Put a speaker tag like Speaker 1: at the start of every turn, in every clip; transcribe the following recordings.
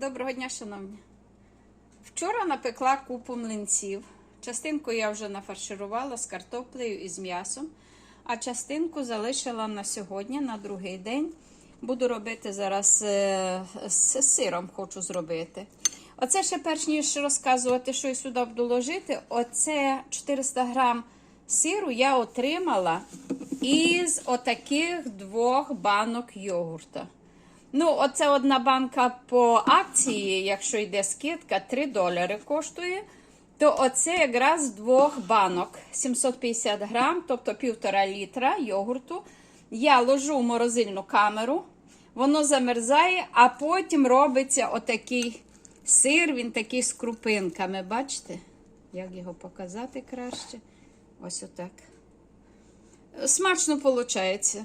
Speaker 1: Доброго дня, шановні. Вчора напекла купу млинців. Частинку я вже нафарширувала з картоплею і з м'ясом, а частинку залишила на сьогодні, на другий день. Буду робити зараз е, з сиром, хочу зробити. Оце ще перш ніж розказувати, що я сюди буду ложити. Оце 400 грам сиру я отримала із отаких двох банок йогурта. Ну, оце одна банка по акції, якщо йде скидка, 3 долари коштує. То оце якраз двох банок 750 грам, тобто півтора літра йогурту. Я ложу в морозильну камеру, воно замерзає, а потім робиться отакий сир, він такий з крупинками. Бачите? Як його показати краще? Ось отак. Смачно виходить.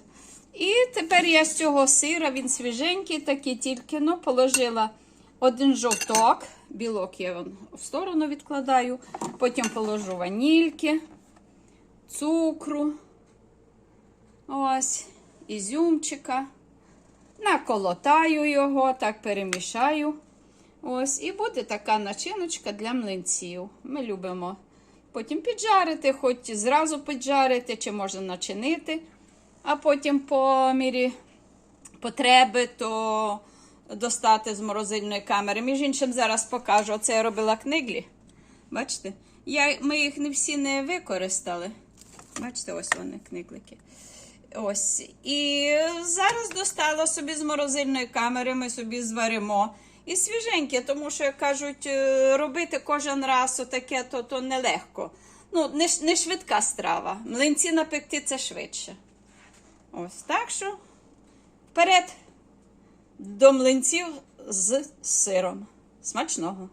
Speaker 1: І тепер я з цього сира, він свіженький, такий тільки ну, положила один жовток, білок я в сторону відкладаю, потім положу ванільки, цукру, ось, ізюмчика. Наколотаю його, так перемішаю. Ось, і буде така начиночка для млинців. Ми любимо потім піджарити, хоч зразу піджарити, чи можна начинити а потім по мірі потреби, то достати з морозильної камери. Між іншим, зараз покажу. Оце я робила книглі. Бачите? Я, Ми їх не всі не використали. Бачите, ось вони книглики. Ось. І зараз достала собі з морозильної камери, ми собі зваримо. І свіженьке, тому що, як кажуть, е, робити кожен раз отаке, то, то нелегко. Ну, не, не швидка страва. Млинці напекти це швидше. Ось так що вперед до млинців з сиром. Смачного!